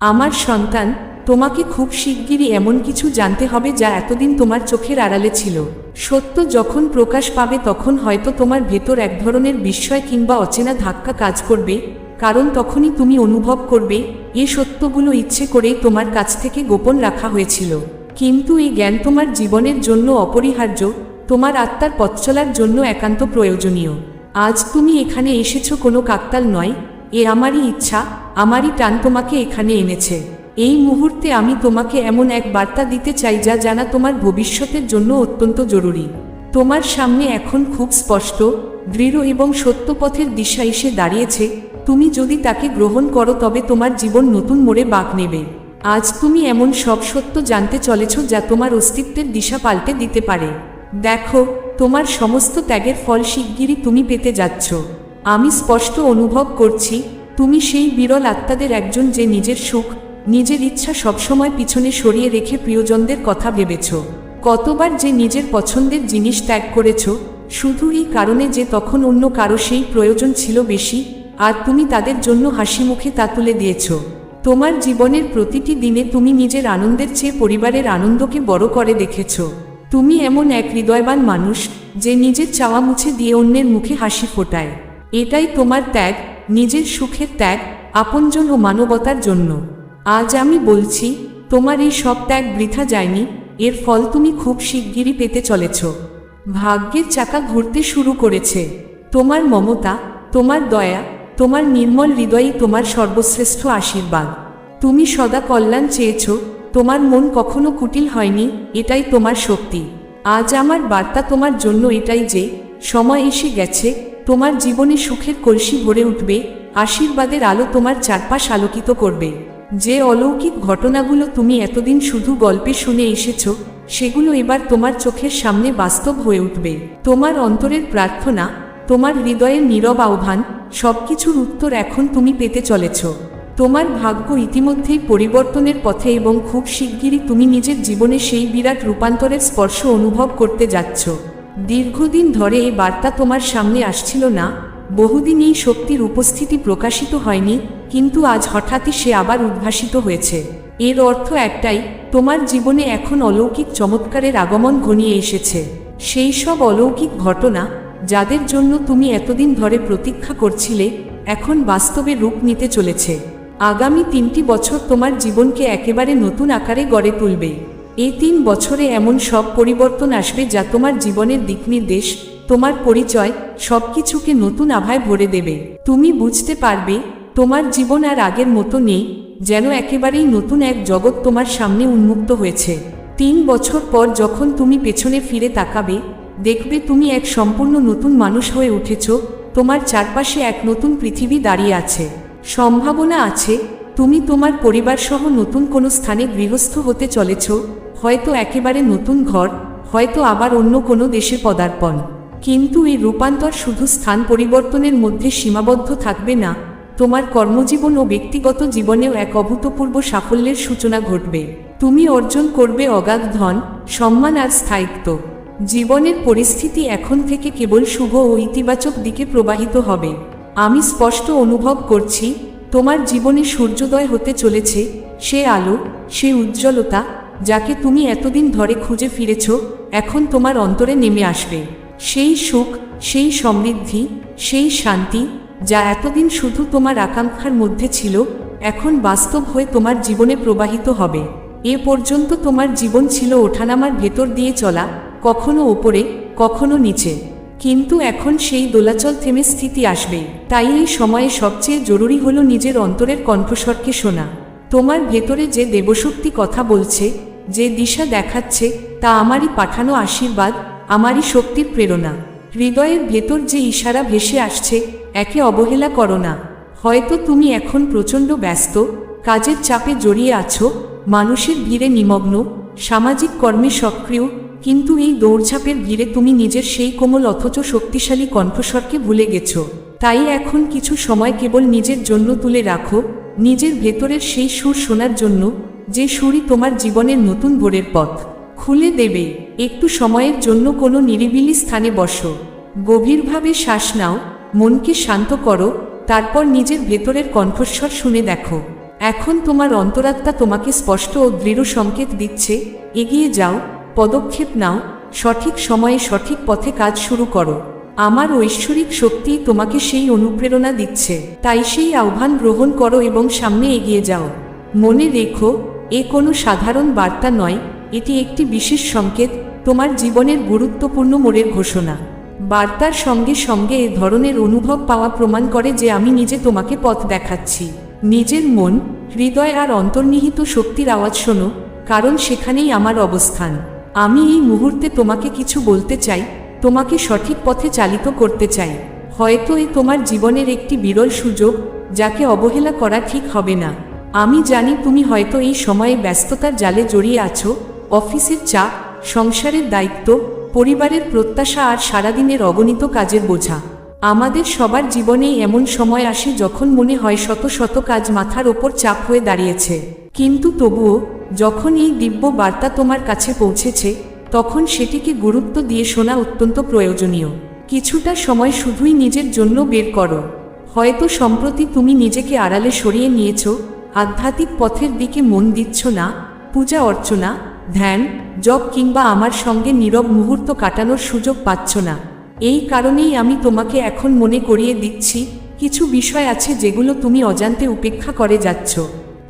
আমার সন্তান, তোমাকে খুব শিগগিরই এমন কিছু জানতে হবে যা এতদিন তোমার চোখের আড়ালে ছিল। সত্য যখন প্রকাশ পাবে তখন হয়তো তোমার ভেতর এক ধরনের বিস্ময় কিংবা অচেনা ধাক্কা কাজ করবে, কারণ তখনই তুমি অনুভব করবে, এ সত্যগুলো ইচ্ছে করেই তোমার কাছ থেকে গোপন রাখা হয়েছিল। কিন্তু এই জ্ঞান তোমার জীবনের জন্য অপরিহার্য, তোমার আত্মার পথ চলার জন্য একান্ত প্রয়োজনীয়। আজ তুমি এখানে এসেছ কোনো কাকতাল নয়, এ আমারই ইচ্ছা আমারই টান তোমাকে এখানে এনেছে। এই মুহূর্তে আমি তোমাকে এমন এক বার্তা দিতে চাই যা জানা তোমার ভবিষ্যতের জন্য অত্যন্ত জরুরি। তোমার সামনে এখন খুব স্পষ্ট, দৃঢ় এবং সত্য পথের দিশা এসে দাঁড়িয়েছে। তুমি যদি তাকে গ্রহণ করো তবে তোমার জীবন নতুন মোড়ে বাঁক নেবে। আজ তুমি এমন সব সত্য জানতে চলেছ যা তোমার অস্তিত্বের দিশা পাল্টে দিতে পারে। দেখো, তোমার সমস্ত ত্যাগের ফল শিগগিরই তুমি পেতে যাচ্ছ। আমি স্পষ্ট অনুভব করছি তুমি সেই বিরল আত্মাদের একজন যে নিজের সুখ, নিজের ইচ্ছা সবসময় পিছনে সরিয়ে রেখে প্রিয়জনদের কথা ভেবেছ। কতবার যে নিজের পছন্দের জিনিস ত্যাগ করেছ, শুধু এই কারণে যে তখন অন্য কারও সেই প্রয়োজন ছিল বেশি, আর তুমি তাদের জন্য হাসি মুখে তা তুলে দিয়েছ। তোমার জীবনের প্রতিটি দিনে তুমি নিজের আনন্দের চেয়ে পরিবারের আনন্দকে বড় করে দেখেছ। তুমি এমন এক হৃদয়বান মানুষ, যে নিজের চাওয়া মুছে দিয়ে অন্যের মুখে হাসি ফোটায়। এটাই তোমার ত্যাগ নিজের সুখের ত্যাগ আপনজন ও মানবতার জন্য। আজ আমি বলছি, তোমার এই সব ত্যাগ বৃথা যায়নি, এর ফল তুমি খুব শিগগিরই পেতে চলেছ। ভাগ্যের চাকা ঘুরতে শুরু করেছে। তোমার মমতা, তোমার দয়া, তোমার নির্মল হৃদয়ই তোমার সর্বশ্রেষ্ঠ আশীর্বাদ। তুমি সদা কল্যাণ চেয়েছ, তোমার মন কখনো কুটিল হয়নি, এটাই তোমার শক্তি। আজ আমার বার্তা তোমার জন্য এটাই যে, সময় এসে গেছে তোমার জীবনে সুখের কলসি ভরে উঠবে, আশীর্বাদের আলো তোমার চারপাশ আলোকিত করবে। যে অলৌকিক ঘটনাগুলো তুমি এতদিন শুধু গল্পে শুনে এসেছ, সেগুলো এবার তোমার চোখের সামনে বাস্তব হয়ে উঠবে। তোমার অন্তরের প্রার্থনা, তোমার হৃদয়ের নীরব আহ্বান, সবকিছুর উত্তর এখন তুমি পেতে চলেছ। তোমার ভাগ্য ইতিমধ্যেই পরিবর্তনের পথে এবং খুব শিগগিরই তুমি নিজের জীবনে সেই বিরাট রূপান্তরের স্পর্শ অনুভব করতে যাচ্ছ। দীর্ঘদিন ধরে এই বার্তা তোমার সামনে আসছিল না, বহুদিন এই শক্তির উপস্থিতি প্রকাশিত হয়নি, কিন্তু আজ হঠাৎই সে আবার উদ্ভাসিত হয়েছে। এর অর্থ একটাই, তোমার জীবনে এখন অলৌকিক চমৎকারের আগমন ঘনিয়ে এসেছে। সেই সব অলৌকিক ঘটনা, যাদের জন্য তুমি এতদিন ধরে প্রতীক্ষা করছিলে, এখন বাস্তবে রূপ নিতে চলেছে। আগামী তিনটি বছর তোমার জীবনকে একেবারে নতুন আকারে গড়ে তুলবে। এই তিন বছরে এমন সব পরিবর্তন আসবে যা তোমার জীবনের দিকনির্দেশ তোমার পরিচয়, সবকিছুকে নতুন আভায় ভরে দেবে। তুমি বুঝতে পারবে, তোমার জীবন আর আগের মতো নেই, যেন একেবারেই নতুন এক জগৎ তোমার সামনে উন্মুক্ত হয়েছে। তিন বছর পর যখন তুমি পেছনে ফিরে তাকাবে, দেখবে তুমি এক সম্পূর্ণ নতুন মানুষ হয়ে উঠেছ, তোমার চারপাশে এক নতুন পৃথিবী দাঁড়িয়ে আছে। সম্ভাবনা আছে, তুমি তোমার পরিবারসহ নতুন কোনো স্থানে গৃহস্থ হতে চলেছ হয়তো একেবারে নতুন ঘর, হয়তো আবার অন্য কোনো দেশে পদার্পণ। কিন্তু এই রূপান্তর শুধু স্থান পরিবর্তনের মধ্যে সীমাবদ্ধ থাকবে না, তোমার কর্মজীবন ও ব্যক্তিগত জীবনেও এক অভূতপূর্ব সাফল্যের সূচনা ঘটবে। তুমি অর্জন করবে অগাধ ধন, সম্মান আর স্থায়িত্ব। জীবনের পরিস্থিতি এখন থেকে কেবল শুভ ও ইতিবাচক দিকে প্রবাহিত হবে। আমি স্পষ্ট অনুভব করছি, তোমার জীবনে সূর্যোদয় হতে চলেছে, সে আলো, সে উজ্জ্বলতা যাকে তুমি এতদিন ধরে খুঁজে ফিরেছ, এখন তোমার অন্তরে নেমে আসবে। সেই সুখ, সেই সমৃদ্ধি, সেই শান্তি, যা এতদিন শুধু তোমার আকাঙ্ক্ষার মধ্যে ছিল, এখন বাস্তব হয়ে তোমার জীবনে প্রবাহিত হবে। এ পর্যন্ত তোমার জীবন ছিল ওঠানামার ভেতর দিয়ে চলা, কখনো ওপরে কখনো নিচে। কিন্তু এখন সেই দোলাচল থেমে স্থিতি আসবে। তাই এই সময়ে সবচেয়ে জরুরি হলো নিজের অন্তরের কণ্ঠস্বরকে শোনা। তোমার ভেতরে যে দেবশক্তি কথা বলছে যে দিশা দেখাচ্ছে, তা আমারই পাঠানো আশীর্বাদ, আমারই শক্তির প্রেরণা। হৃদয়ের ভেতর যে ইশারা ভেসে আসছে, একে অবহেলা করো না। হয়তো তুমি এখন প্রচণ্ড ব্যস্ত, কাজের চাপে জড়িয়ে আছো, মানুষের ভিড়ে নিমগ্ন, সামাজিক কর্মে সক্রিয়, কিন্তু এই দৌড়ঝাঁপের ভিড়ে তুমি নিজের সেই কোমল অথচ শক্তিশালী কণ্ঠস্বরকে ভুলে গেছ। তাই এখন কিছু সময় কেবল নিজের জন্য তুলে রাখো, নিজের ভেতরের সেই সুর শোনার জন্য যে সুরই তোমার জীবনের নতুন ভোরের পথ। খুলে দেবে, একটু সময়ের জন্য কোনো নিরিবিলি স্থানে বসো। গভীরভাবে শ্বাস নাও, মনকে শান্ত করো, তারপর নিজের ভেতরের কণ্ঠস্বর শুনে দেখো। এখন তোমার অন্তরাত্মা তোমাকে স্পষ্ট ও দৃঢ় সংকেত দিচ্ছে, এগিয়ে যাও, পদক্ষেপ নাও, সঠিক সময়ে সঠিক পথে কাজ শুরু করো। আমার ঐশ্বরিক শক্তি তোমাকে সেই অনুপ্রেরণা দিচ্ছে, তাই সেই আহ্বান গ্রহণ করো এবং সামনে এগিয়ে যাও। মনে রেখো এ কোনো সাধারণ বার্তা নয়, এটি একটি বিশেষ সংকেত, তোমার জীবনের গুরুত্বপূর্ণ মোড়ের ঘোষণা। বার্তার সঙ্গে সঙ্গে এ ধরনের অনুভব পাওয়া প্রমাণ করে যে আমি নিজে তোমাকে পথ দেখাচ্ছি। নিজের মন, হৃদয় আর অন্তর্নিহিত শক্তির আওয়াজ শোনো, কারণ সেখানেই আমার অবস্থান। আমি এই মুহূর্তে তোমাকে কিছু বলতে চাই, তোমাকে সঠিক পথে চালিত করতে চাই। হয়তো এ তোমার জীবনের একটি বিরল সুযোগ, যাকে অবহেলা করা ঠিক হবে না। আমি জানি তুমি হয়তো এই সময়ে ব্যস্ততার জালে জড়িয়ে আছো, অফিসের চাপ সংসারের দায়িত্ব, পরিবারের প্রত্যাশা আর সারাদিনের অগণিত কাজের বোঝা। আমাদের সবার জীবনেই এমন সময় আসে যখন মনে হয় শত শত কাজ মাথার ওপর চাপ হয়ে দাঁড়িয়েছে। কিন্তু তবুও, যখন এই দিব্য বার্তা তোমার কাছে পৌঁছেছে, তখন সেটিকে গুরুত্ব দিয়ে শোনা অত্যন্ত প্রয়োজনীয়। কিছুটা সময় শুধুই নিজের জন্য বের করো। হয়তো সম্প্রতি তুমি নিজেকে আড়ালে সরিয়ে নিয়েছ আধ্যাত্মিক পথের দিকে মন দিচ্ছ না পূজা অর্চনা, ধ্যান জব কিংবা আমার সঙ্গে নীরব মুহূর্ত কাটানোর সুযোগ পাচ্ছ না এই কারণেই আমি তোমাকে এখন মনে করিয়ে দিচ্ছি, কিছু বিষয় আছে যেগুলো তুমি অজান্তে উপেক্ষা করে যাচ্ছ।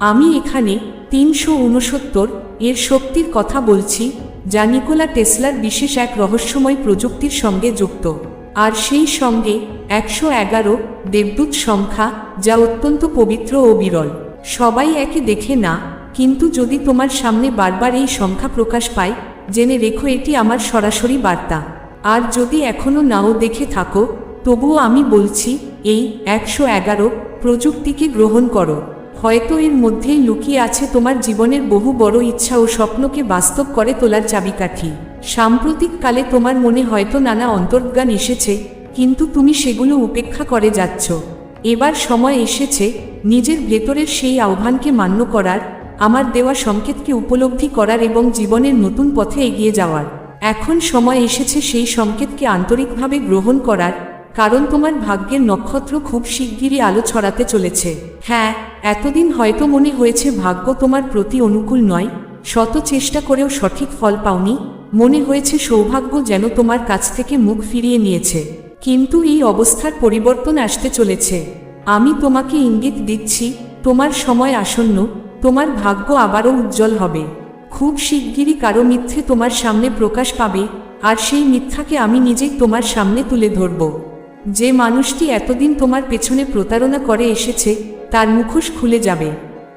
আমি এখানে তিনশো উনসত্তর এর শক্তির কথা বলছি, যা নিকোলা টেসলার বিশেষ এক রহস্যময় প্রযুক্তির সঙ্গে যুক্ত। আর সেই সঙ্গে একশো এগারো দেবদূত সংখ্যা, যা অত্যন্ত পবিত্র ও বিরল। সবাই একে দেখে না, কিন্তু যদি তোমার সামনে বারবার এই সংখ্যা প্রকাশ পায়, জেনে রেখো এটি আমার সরাসরি বার্তা। আর যদি এখনও নাও দেখে থাকো, তবুও আমি বলছি, এই একশো এগারো প্রযুক্তিকে গ্রহণ করো। হয়তো এর মধ্যেই লুকিয়ে আছে তোমার জীবনের বহু বড় ইচ্ছা ও স্বপ্নকে বাস্তব করে তোলার চাবিকাঠি। সাম্প্রতিক কালে তোমার মনে হয়তো নানা অন্তর্জ্ঞান এসেছে, কিন্তু তুমি সেগুলো উপেক্ষা করে যাচ্ছ। এবার সময় এসেছে নিজের ভেতরের সেই আহ্বানকে মান্য করার, আমার দেওয়া সংকেতকে উপলব্ধি করার এবং জীবনের নতুন পথে এগিয়ে যাওয়ার। এখন সময় এসেছে সেই সংকেতকে আন্তরিকভাবে গ্রহণ করার, কারণ তোমার ভাগ্যের নক্ষত্র খুব শিগগিরই আলো ছড়াতে চলেছে। হ্যাঁ এতদিন হয়তো মনে হয়েছে ভাগ্য তোমার প্রতি অনুকূল নয়, শত চেষ্টা করেও সঠিক ফল পাওনি, মনে হয়েছে সৌভাগ্য যেন তোমার কাছ থেকে মুখ ফিরিয়ে নিয়েছে। কিন্তু এই অবস্থার পরিবর্তন আসতে চলেছে। আমি তোমাকে ইঙ্গিত দিচ্ছি, তোমার সময় আসন্ন, তোমার ভাগ্য আবারও উজ্জ্বল হবে। খুব শিগগিরই কারও মিথ্যে তোমার সামনে প্রকাশ পাবে, আর সেই মিথ্যাকে আমি নিজেই তোমার সামনে তুলে ধরব। যে মানুষটি এতদিন তোমার পেছনে প্রতারণা করে এসেছে, তার মুখোশ খুলে যাবে।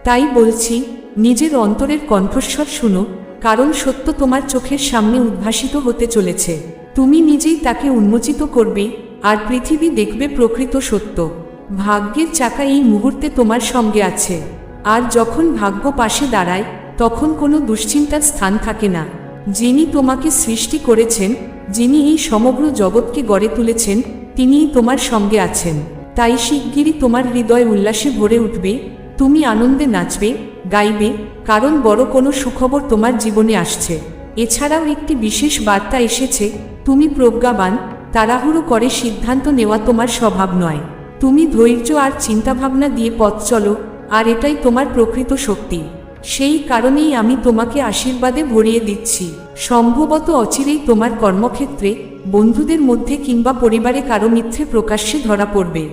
তাই বলছি, নিজের অন্তরের কণ্ঠস্বর শুনো, কারণ সত্য তোমার চোখের সামনে উদ্ভাসিত হতে চলেছে। তুমি নিজেই তাকে উন্মোচিত করবে, আর পৃথিবী দেখবে প্রকৃত সত্য। ভাগ্যের চাকা এই মুহূর্তে তোমার সঙ্গে আছে। আর যখন ভাগ্য পাশে দাঁড়ায়, তখন কোনো দুশ্চিন্তার স্থান থাকে না। যিনি তোমাকে সৃষ্টি করেছেন, যিনি এই সমগ্র জগৎকে গড়ে তুলেছেন, তিনিই তোমার সঙ্গে আছেন। তাই শিগগিরই তোমার হৃদয় উল্লাসে ভরে উঠবে, তুমি আনন্দে নাচবে, গাইবে, কারণ বড় কোনো সুখবর তোমার জীবনে আসছে। এছাড়াও একটি বিশেষ বার্তা এসেছে, তুমি প্রজ্ঞাবান, তাড়াহুড়ো করে সিদ্ধান্ত নেওয়া তোমার স্বভাব নয়। তুমি ধৈর্য আর চিন্তাভাবনা দিয়ে পথ চলো, আর এটাই তোমার প্রকৃত শক্তি। সেই কারণেই আমি তোমাকে আশীর্বাদে ভরিয়ে দিচ্ছি। সম্ভবত অচিরেই তোমার কর্মক্ষেত্রে, বন্ধুদের মধ্যে কিংবা পরিবারে কারও মিথ্যে প্রকাশ্যে ধরা পড়বে।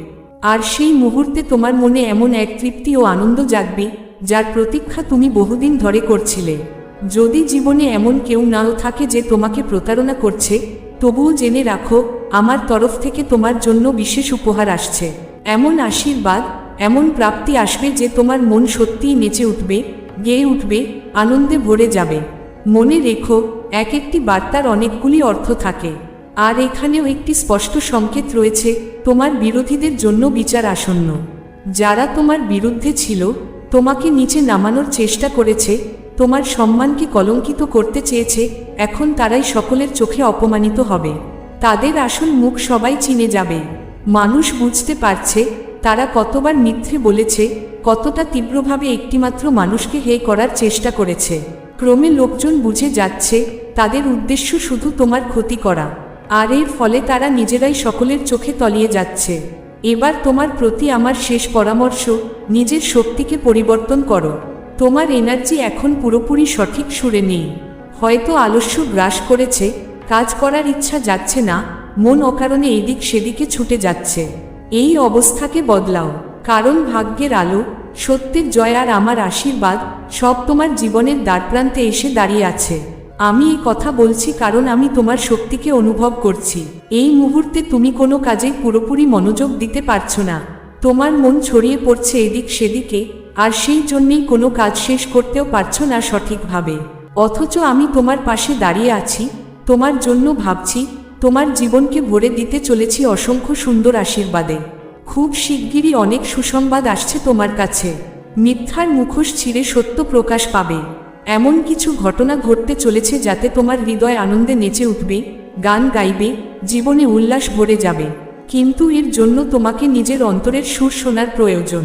আর সেই মুহূর্তে তোমার মনে এমন এক তৃপ্তি ও আনন্দ জাগবে, যার প্রতীক্ষা তুমি বহুদিন ধরে করছিলে। যদি জীবনে এমন কেউ নাও থাকে যে তোমাকে প্রতারণা করছে তবুও জেনে রাখো, আমার তরফ থেকে তোমার জন্য বিশেষ উপহার আসছে। এমন আশীর্বাদ, এমন প্রাপ্তি আসবে যে তোমার মন সত্যিই নেচে উঠবে, গেয়ে উঠবে, আনন্দে ভরে যাবে। মনে রেখো, এক একটি বার্তার অনেকগুলি অর্থ থাকে। আর এখানেও একটি স্পষ্ট সংকেত রয়েছে, তোমার বিরোধীদের জন্য বিচার আসন্ন। যারা তোমার বিরুদ্ধে ছিল, তোমাকে নিচে নামানোর চেষ্টা করেছে তোমার সম্মানকে কলঙ্কিত করতে চেয়েছে? এখন তারাই সকলের চোখে অপমানিত হবে। তাদের আসল মুখ সবাই চিনে যাবে। মানুষ বুঝতে পারছে, তারা কতবার মিথ্যে বলেছে, কতটা তীব্রভাবে একটিমাত্র মানুষকে হে করার চেষ্টা করেছে। ক্রমে লোকজন বুঝে যাচ্ছে, তাদের উদ্দেশ্য শুধু তোমার ক্ষতি করা। আর এর ফলে তারা নিজেরাই সকলের চোখে তলিয়ে যাচ্ছে। এবার তোমার প্রতি আমার শেষ পরামর্শ, নিজের শক্তিকে পরিবর্তন করো। তোমার এনার্জি এখন পুরোপুরি সঠিক সুরে নেই। হয়তো আলস্য গ্রাস করেছে, কাজ করার ইচ্ছা যাচ্ছে না, মন অকারণে এদিক সেদিকে ছুটে যাচ্ছে। এই অবস্থাকে বদলাও, কারণ ভাগ্যের আলো, সত্যের জয় আর আমার আশীর্বাদ সব তোমার জীবনের দ্বারপ্রান্তে এসে দাঁড়িয়ে আছে। আমি এই কথা বলছি কারণ আমি তোমার শক্তিকে অনুভব করছি। এই মুহূর্তে তুমি কোনো কাজে পুরোপুরি মনোযোগ দিতে পারছ না। তোমার মন ছড়িয়ে পড়ছে এদিক সেদিকে আর সেই জন্যেই কোনো কাজ শেষ করতেও পারছ না সঠিকভাবে। অথচ আমি তোমার পাশে দাঁড়িয়ে আছি, তোমার জন্য ভাবছি, তোমার জীবনকে ভরে দিতে চলেছি অসংখ্য সুন্দর আশীর্বাদে। খুব শিগগিরই অনেক সুসংবাদ আসছে তোমার কাছে। মিথ্যার মুখোশ ছিঁড়ে সত্য প্রকাশ পাবে। এমন কিছু ঘটনা ঘটতে চলেছে যাতে তোমার হৃদয় আনন্দে নেচে উঠবে, গান গাইবে, জীবনে উল্লাস ভরে যাবে। কিন্তু এর জন্য তোমাকে নিজের অন্তরের সুর শোনার প্রয়োজন।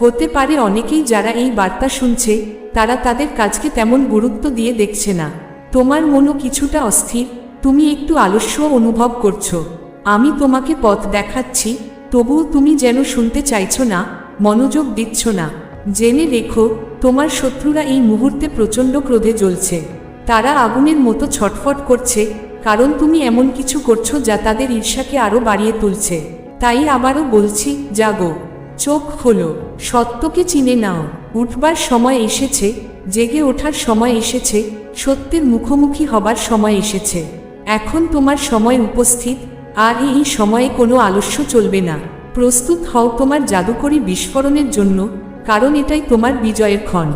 হতে পারে অনেকেই যারা এই বার্তা শুনছে, তারা তাদের কাজকে তেমন গুরুত্ব দিয়ে দেখছে না। তোমার মনও কিছুটা অস্থির, তুমি একটু আলস্য অনুভব করছ। আমি তোমাকে পথ দেখাচ্ছি, তবুও তুমি যেন শুনতে চাইছো না, মনোযোগ দিচ্ছ না। জেনে রেখো, তোমার শত্রুরা এই মুহূর্তে প্রচণ্ড ক্রোধে জ্বলছে। তারা আগুনের মতো ছটফট করছে, কারণ তুমি এমন কিছু করছ যা তাদের ঈর্ষাকে আরও বাড়িয়ে তুলছে। তাই আবারও বলছি, জাগো। চোখ খোলো, সত্যকে চিনে নাও। উঠবার সময় এসেছে, জেগে ওঠার সময় এসেছে, সত্যের মুখোমুখি হবার সময় এসেছে। এখন তোমার সময় উপস্থিত, আর এই সময়ে কোনো আলস্য চলবে না। প্রস্তুত হও তোমার জাদুকরী বিস্ফোরণের জন্য, কারণ এটাই তোমার বিজয়ের ক্ষণ।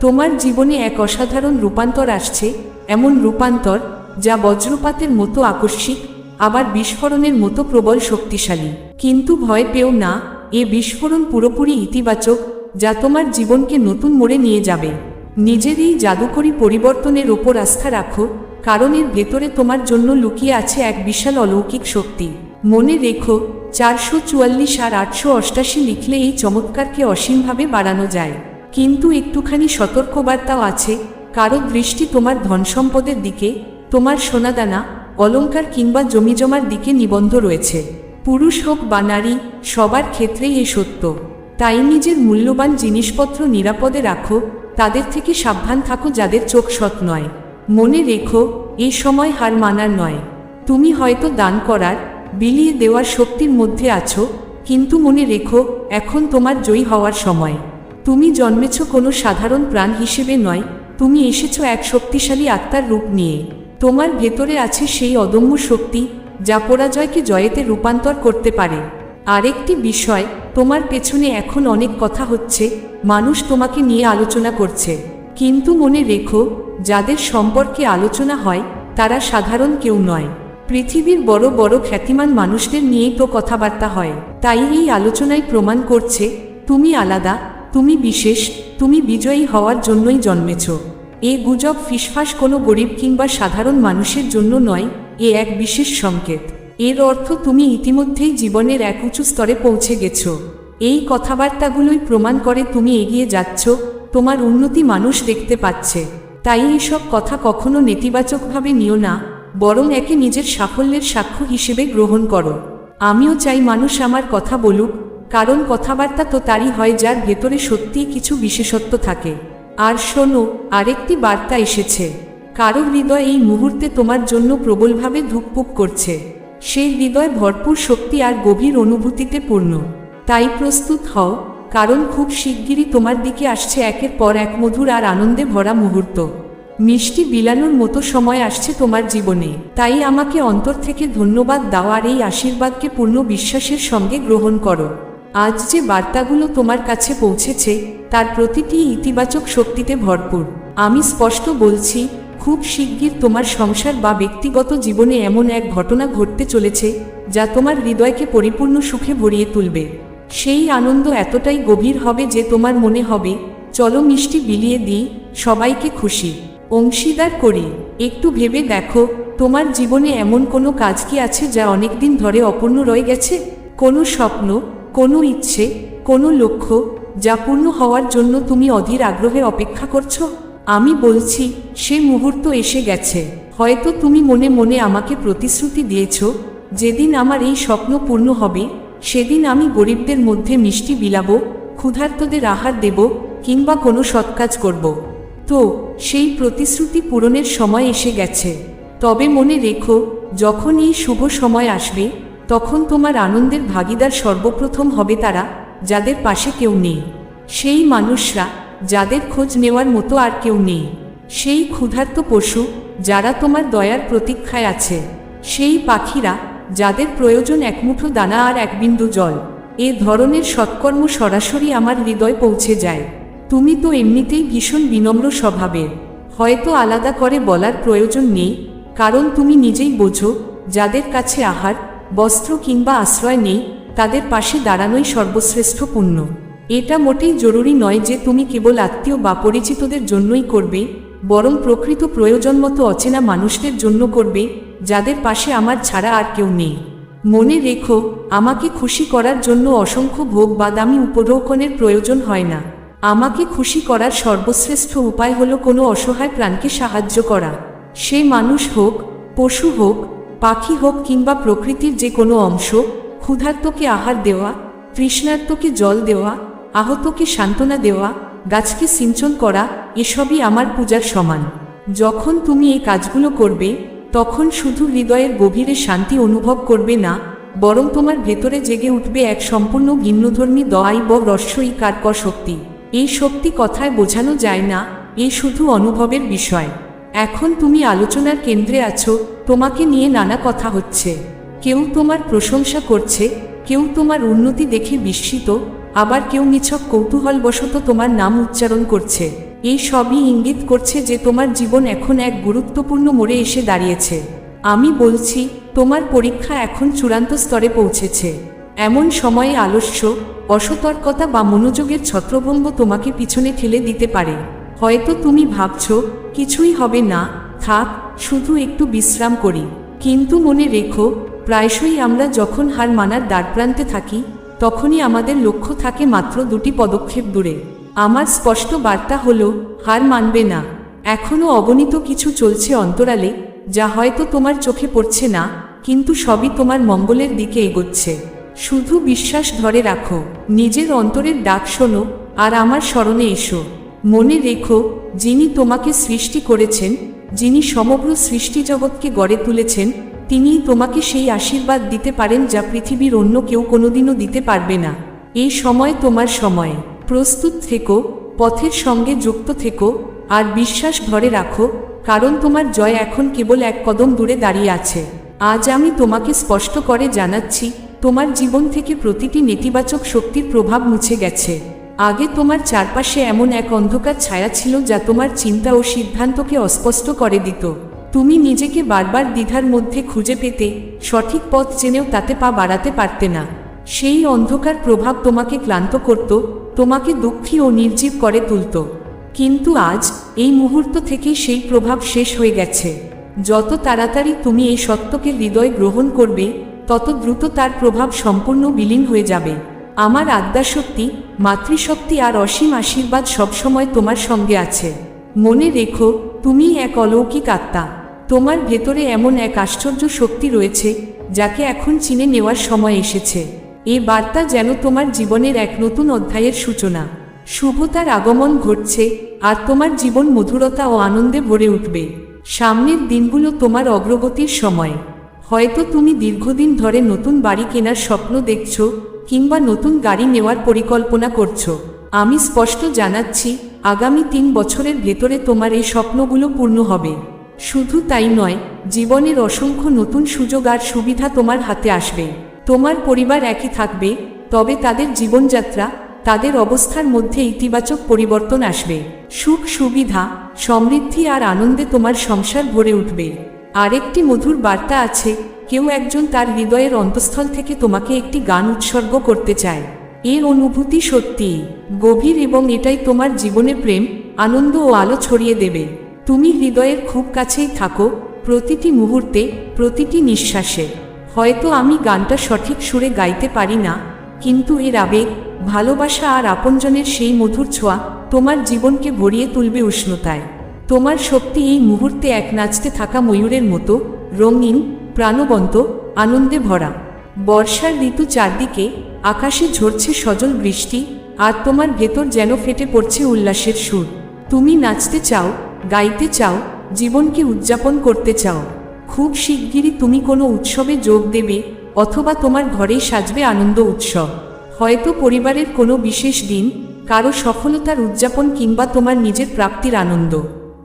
তোমার জীবনে এক অসাধারণ রূপান্তর আসছে, এমন রূপান্তর, যা বজ্রপাতের মতো আকস্মিক, আবার বিস্ফোরণের মতো প্রবল শক্তিশালী। কিন্তু ভয় পেও না এ বিস্ফোরণ পুরোপুরি ইতিবাচক, যা তোমার জীবনকে নতুন মোড়ে নিয়ে যাবে। নিজের এই জাদুকরী পরিবর্তনের ওপর আস্থা রাখো, কারণ এর ভেতরে তোমার জন্য লুকিয়ে আছে এক বিশাল অলৌকিক শক্তি। মনে রেখো, চারশো চুয়াল্লিশ আর আটশো অষ্টাশি লিখলে এই চমৎকারকে অসীমভাবে বাড়ানো যায়। কিন্তু একটুখানি সতর্কবার্তাও আছে, কারও দৃষ্টি তোমার ধন সম্পদের দিকে, তোমার সোনাদানা, অলংকার কিংবা জমিজমার দিকে নিবন্ধ রয়েছে। পুরুষ হোক বা নারী, সবার ক্ষেত্রেই এ সত্য। তাই নিজের মূল্যবান জিনিসপত্র নিরাপদে রাখো, তাদের থেকে সাবধান থাকো যাদের চোখ সৎ নয়। মনে রেখো এই সময় হার মানার নয়। তুমি হয়তো দান করার, বিলিয়ে দেওয়ার শক্তির মধ্যে আছো, কিন্তু মনে রেখো, এখন তোমার জয়ী হওয়ার সময়। তুমি জন্মেছ কোনো সাধারণ প্রাণ হিসেবে নয়, তুমি এসেছ এক শক্তিশালী আত্মার রূপ নিয়ে। তোমার ভেতরে আছে সেই অদম্য শক্তি যা পরাজয়কে জয়েতে রূপান্তর করতে পারে। আরেকটি বিষয়, তোমার পেছনে এখন অনেক কথা হচ্ছে, মানুষ তোমাকে নিয়ে আলোচনা করছে। কিন্তু মনে রেখো, যাদের সম্পর্কে আলোচনা হয়, তারা সাধারণ কেউ নয়। পৃথিবীর বড় বড় খ্যাতিমান মানুষদের নিয়েই তো কথাবার্তা হয়। তাই এই আলোচনায় প্রমাণ করছে, তুমি আলাদা, তুমি বিশেষ, তুমি বিজয়ী হওয়ার জন্যই জন্মেছ। এ গুজব ফিসফাস কোনো গরিব কিংবা সাধারণ মানুষের জন্য নয়, এ এক বিশেষ সংকেত। এর অর্থ তুমি ইতিমধ্যেই জীবনের এক উঁচু স্তরে পৌঁছে গেছ। এই কথাবার্তাগুলোই প্রমাণ করে তুমি এগিয়ে যাচ্ছ, তোমার উন্নতি মানুষ দেখতে পাচ্ছে। তাই এসব কথা কখনো নেতিবাচকভাবে নিও না, বরং একে নিজের সাফল্যের সাক্ষ্য হিসেবে গ্রহণ করো। আমিও চাই মানুষ আমার কথা বলুক, কারণ কথাবার্তা তো তারই হয় যার ভেতরে সত্যিই কিছু বিশেষত্ব থাকে। আর শোনো, আরেকটি বার্তা এসেছে। কারও হৃদয় এই মুহূর্তে তোমার জন্য প্রবলভাবে ধুকপুক করছে। সেই হৃদয় ভরপুর শক্তি আর গভীর অনুভূতিতে পূর্ণ। তাই প্রস্তুত হও, কারণ খুব শিগগিরই তোমার দিকে আসছে একের পর এক মধুর আর আনন্দে ভরা মুহূর্ত। মিষ্টি বিলানোর মতো সময় আসছে তোমার জীবনে। তাই আমাকে অন্তর থেকে ধন্যবাদ দাও আর এই আশীর্বাদকে পূর্ণ বিশ্বাসের সঙ্গে গ্রহণ করো। আজ যে বার্তাগুলো তোমার কাছে পৌঁছেছে, তার প্রতিটি ইতিবাচক শক্তিতে ভরপুর। আমি স্পষ্ট বলছি, খুব শিগগির তোমার সংসার বা ব্যক্তিগত জীবনে এমন এক ঘটনা ঘটতে চলেছে, যা তোমার হৃদয়কে পরিপূর্ণ সুখে ভরিয়ে তুলবে। সেই আনন্দ এতটাই গভীর হবে যে তোমার মনে হবে, চলো মিষ্টি বিলিয়ে দিই, সবাইকে খুশি। অংশীদার করি, একটু ভেবে দেখো, তোমার জীবনে এমন কোনো কাজ কি আছে যা অনেকদিন ধরে অপূর্ণ রয়ে গেছে? কোনো স্বপ্ন? কোনো ইচ্ছে, কোনো লক্ষ্য যা পূর্ণ হওয়ার জন্য তুমি অধীর আগ্রহে অপেক্ষা করছ? আমি বলছি, সে মুহূর্ত এসে গেছে। হয়তো তুমি মনে মনে আমাকে প্রতিশ্রুতি দিয়েছ, যেদিন আমার এই স্বপ্ন পূর্ণ হবে, সেদিন আমি গরিবদের মধ্যে মিষ্টি বিলাবো, ক্ষুধার্তদের আহার দেব, কিংবা কোনো সৎকাজ করব। তো, সেই প্রতিশ্রুতি পূরণের সময় এসে গেছে। তবে মনে রেখো, যখন এই শুভ সময় আসবে তখন তোমার আনন্দের ভাগিদার সর্বপ্রথম হবে তারা, যাদের পাশে কেউ নেই। সেই মানুষরা, যাদের খোঁজ নেওয়ার মতো আর কেউ নেই। সেই ক্ষুধার্ত পশু, যারা তোমার দয়ার প্রতীক্ষায় আছে। সেই পাখিরা, যাদের প্রয়োজন একমুঠো দানা আর এক বিন্দু জল। এ ধরনের সৎকর্ম সরাসরি আমার হৃদয় পৌঁছে যায়। তুমি তো এমনিতেই ভীষণ বিনম্র স্বভাবের। হয়তো আলাদা করে বলার প্রয়োজন নেই, কারণ তুমি নিজেই বোঝো, যাদের কাছে আহার বস্ত্র কিংবা আশ্রয় নেই, তাদের পাশে দাঁড়ানোই সর্বশ্রেষ্ঠ পুণ্য। এটা মোটেই জরুরি নয় যে তুমি কেবল আত্মীয় বা পরিচিতদের জন্যই করবে, বরং প্রকৃত প্রয়োজন মতো অচেনা মানুষদের জন্য করবে, যাদের পাশে আমার ছাড়া আর কেউ নেই। মনে রেখো, আমাকে খুশি করার জন্য অসংখ্য ভোগ বা দামি উপঢৌকনের প্রয়োজন হয় না। আমাকে খুশি করার সর্বশ্রেষ্ঠ উপায় হলো কোনো অসহায় প্রাণকে সাহায্য করা। সে মানুষ হোক, পশু হোক পাখি হোক কিংবা প্রকৃতির যে কোনো অংশ, ক্ষুধার্তকে আহার দেওয়া, তৃষ্ণার্তকে জল দেওয়া, আহতকে সান্ত্বনা দেওয়া, গাছকে সিঞ্চন করা, এসবই আমার পূজার সমান। যখন তুমি এই কাজগুলো করবে, তখন শুধু হৃদয়ের গভীরে শান্তি অনুভব করবে না, বরং তোমার ভেতরে জেগে উঠবে এক সম্পূর্ণ ভিন্নধর্মী দয়াই ব রস্যই কারকর শক্তি। এই শক্তি কথায় বোঝানো যায় না এ শুধু অনুভবের বিষয়। এখন তুমি আলোচনার কেন্দ্রে আছো, তোমাকে নিয়ে নানা কথা হচ্ছে। কেউ তোমার প্রশংসা করছে, কেউ তোমার উন্নতি দেখে বিস্মিত, আবার কেউ নিছক কৌতূহলবশত তোমার নাম উচ্চারণ করছে। এই সবই ইঙ্গিত করছে যে তোমার জীবন এখন এক গুরুত্বপূর্ণ মোড়ে এসে দাঁড়িয়েছে। আমি বলছি, তোমার পরীক্ষা এখন চূড়ান্ত স্তরে পৌঁছেছে। এমন সময়ে আলস্য, অসতর্কতা বা মনোযোগের ছত্রভঙ্গ তোমাকে পিছনে ঠেলে দিতে পারে। হয়তো তুমি ভাবছ, কিছুই হবে না, থাক, শুধু একটু বিশ্রাম করি। কিন্তু মনে রেখো, প্রায়শই আমরা যখন হার মানার দ্বারপ্রান্তে থাকি, তখনই আমাদের লক্ষ্য থাকে মাত্র দুটি পদক্ষেপ দূরে। আমার স্পষ্ট বার্তা হলো, হার মানবে না। এখনও অগণিত কিছু চলছে অন্তরালে, যা হয়তো তোমার চোখে পড়ছে না, কিন্তু সবই তোমার মঙ্গলের দিকে এগোচ্ছে। শুধু বিশ্বাস ধরে রাখো, নিজের অন্তরের ডাক শোনো, আর আমার স্মরণে এসো। মনে রেখো, যিনি তোমাকে সৃষ্টি করেছেন, যিনি সমগ্র সৃষ্টি জগৎকে গড়ে তুলেছেন, তিনিই তোমাকে সেই আশীর্বাদ দিতে পারেন যা পৃথিবীর অন্য কেউ কোনোদিনও দিতে পারবে না। এই সময় তোমার সময়। প্রস্তুত থেকো, পথের সঙ্গে যুক্ত থেকো, আর বিশ্বাস ধরে রাখো, কারণ তোমার জয় এখন কেবল এক কদম দূরে দাঁড়িয়ে আছে। আজ আমি তোমাকে স্পষ্ট করে জানাচ্ছি, তোমার জীবন থেকে প্রতিটি নেতিবাচক শক্তির প্রভাব মুছে গেছে। আগে তোমার চারপাশে এমন এক অন্ধকার ছায়া ছিল যা তোমার চিন্তা ও সিদ্ধান্তকে অস্পষ্ট করে দিত। তুমি নিজেকে বারবার দ্বিধার মধ্যে খুঁজে পেতে, সঠিক পথ জেনেও তাতে পা বাড়াতে পারতে না। সেই অন্ধকার প্রভাব তোমাকে ক্লান্ত করত, তোমাকে দুঃখী ও নির্জীব করে তুলত। কিন্তু আজ, এই মুহূর্ত থেকেই সেই প্রভাব শেষ হয়ে গেছে। যত তাড়াতাড়ি তুমি এই সত্যকে হৃদয় গ্রহণ করবে, তত দ্রুত তার প্রভাব সম্পূর্ণ বিলীন হয়ে যাবে। আমার আদ্যাশক্তি মাতৃশক্তি আর অসীম আশীর্বাদ সবসময় তোমার সঙ্গে আছে। মনে রেখো তুমি এক অলৌকিক আত্মা। তোমার ভেতরে এমন এক আশ্চর্য শক্তি রয়েছে, যাকে এখন চিনে নেওয়ার সময় এসেছে। এ বার্তা যেন তোমার জীবনের এক নতুন অধ্যায়ের সূচনা। শুভতার আগমন ঘটছে, আর তোমার জীবন মধুরতা ও আনন্দে ভরে উঠবে। সামনের দিনগুলো তোমার অগ্রগতির সময়। হয়তো তুমি দীর্ঘদিন ধরে নতুন বাড়ি কেনার স্বপ্ন দেখছ কিংবা নতুন গাড়ি নেওয়ার পরিকল্পনা করছ। আমি স্পষ্ট জানাচ্ছি, আগামী তিন বছরের ভেতরে তোমার এই স্বপ্নগুলো পূর্ণ হবে। শুধু তাই নয়, জীবনের অসংখ্য নতুন সুযোগ আর সুবিধা তোমার হাতে আসবে। তোমার পরিবার একই থাকবে, তবে তাদের জীবনযাত্রা, তাদের অবস্থার মধ্যে ইতিবাচক পরিবর্তন আসবে। সুখ, সুবিধা, সমৃদ্ধি আর আনন্দে তোমার সংসার ভরে উঠবে। আরেকটি মধুর বার্তা আছে কেউ একজন তার হৃদয়ের অন্তঃস্থল থেকে তোমাকে একটি গান উৎসর্গ করতে চায়। এর অনুভূতি সত্যি। গভীর এবং এটাই তোমার জীবনে প্রেম, আনন্দ ও আলো ছড়িয়ে দেবে। তুমি হৃদয়ের খুব কাছেই থাকো, প্রতিটি মুহূর্তে, প্রতিটি নিঃশ্বাসে। হয়তো আমি গানটা সঠিক সুরে গাইতে পারি না, কিন্তু এর আবেগ, ভালোবাসা আর আপনজনের সেই মধুর ছোঁয়া তোমার জীবনকে ভরিয়ে তুলবে উষ্ণতায়। তোমার শক্তি এই মুহূর্তে এক নাচতে থাকা ময়ূরের মতো, রঙিন প্রাণবন্ত, আনন্দে ভরা। বর্ষার ঋতু চারদিকে আকাশে ঝরছে সজল বৃষ্টি, আর তোমার ভেতর যেন ফেটে পড়ছে উল্লাসের সুর। তুমি নাচতে চাও, গাইতে চাও, জীবনকে উদযাপন করতে চাও। খুব শিগগিরই তুমি কোনো উৎসবে যোগ দেবে, অথবা তোমার ঘরেই সাজবে আনন্দ উৎসব। হয়তো পরিবারের কোনো বিশেষ দিন, কারও সফলতার উদযাপন কিংবা তোমার নিজের প্রাপ্তির আনন্দ।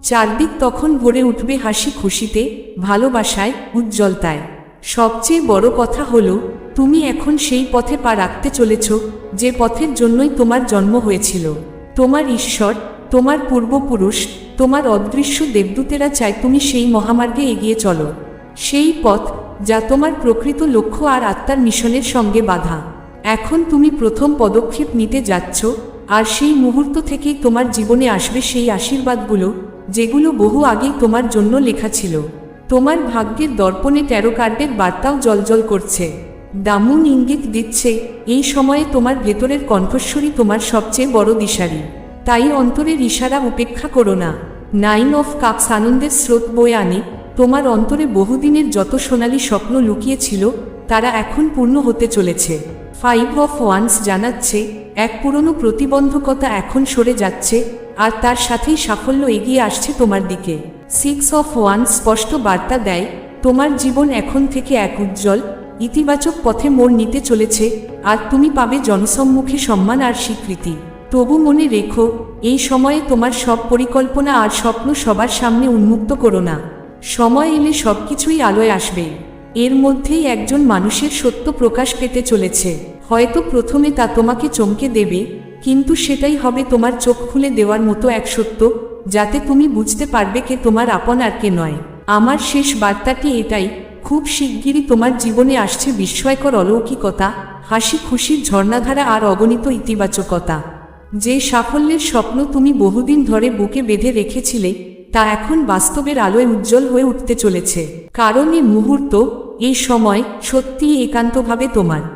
চারদিক তখন ভরে উঠবে হাসি খুশিতে, ভালোবাসায়, উজ্জ্বলতায়। সবচেয়ে বড় কথা হলো, তুমি এখন সেই পথে পা রাখতে চলেছ, যে পথের জন্যই তোমার জন্ম হয়েছিল। তোমার ঈশ্বর, তোমার পূর্বপুরুষ, তোমার অদৃশ্য দেবদূতেরা চায় তুমি সেই মহামার্গে এগিয়ে চলো। সেই পথ যা তোমার প্রকৃত লক্ষ্য আর আত্মার মিশনের সঙ্গে বাধা। এখন তুমি প্রথম পদক্ষেপ নিতে যাচ্ছ, আর সেই মুহূর্ত থেকেই তোমার জীবনে আসবে সেই আশীর্বাদগুলো যেগুলো বহু আগেই তোমার জন্য লেখা ছিল। তোমার ভাগ্যের দর্পণে তেরো কার্ডের বার্তাও জলজল করছে। দামুন ইঙ্গিত দিচ্ছে, এই সময়ে তোমার ভেতরের কণ্ঠস্বরী তোমার সবচেয়ে বড় দিশারি। তাই অন্তরের ইশারা উপেক্ষা করো না। নাইন অফ কাপস আনন্দের স্রোত বয়ে আনে, তোমার অন্তরে বহুদিনের যত সোনালী স্বপ্ন লুকিয়েছিল, তারা এখন পূর্ণ হতে চলেছে। ফাইভ অফ ওয়ান্স জানাচ্ছে এক পুরনো প্রতিবন্ধকতা এখন সরে যাচ্ছে, আর তার সাথেই সাফল্য এগিয়ে আসছে তোমার দিকে। সিক্স অফ ওয়ান স্পষ্ট বার্তা দেয়, তোমার জীবন এখন থেকে এক উজ্জ্বল, ইতিবাচক পথে মোড় নিতে চলেছে, আর তুমি পাবে জনসম্মুখে সম্মান আর স্বীকৃতি। তবু মনে রেখো, এই সময়ে তোমার সব পরিকল্পনা আর স্বপ্ন সবার সামনে উন্মুক্ত করো না। সময় এলে সবকিছুই আলোয় আসবে। এর মধ্যেই একজন মানুষের সত্য প্রকাশ পেতে চলেছে। হয়তো প্রথমে তা তোমাকে চমকে দেবে, কিন্তু সেটাই হবে তোমার চোখ খুলে দেওয়ার মতো এক সত্য, যাতে তুমি বুঝতে পারবে কে তোমার আপন আর কে নয়। আমার শেষ বার্তাটি এটাই, খুব শিগগিরই তোমার জীবনে আসছে বিস্ময়কর অলৌকিকতা, হাসি খুশির ঝর্ণাধারা আর অগণিত ইতিবাচকতা। যে সাফল্যের স্বপ্ন তুমি বহুদিন ধরে বুকে বেঁধে রেখেছিলে, তা এখন বাস্তবের আলোয় উজ্জ্বল হয়ে উঠতে চলেছে। কারণ এই মুহূর্ত এই সময় সত্যিই একান্তভাবে তোমার।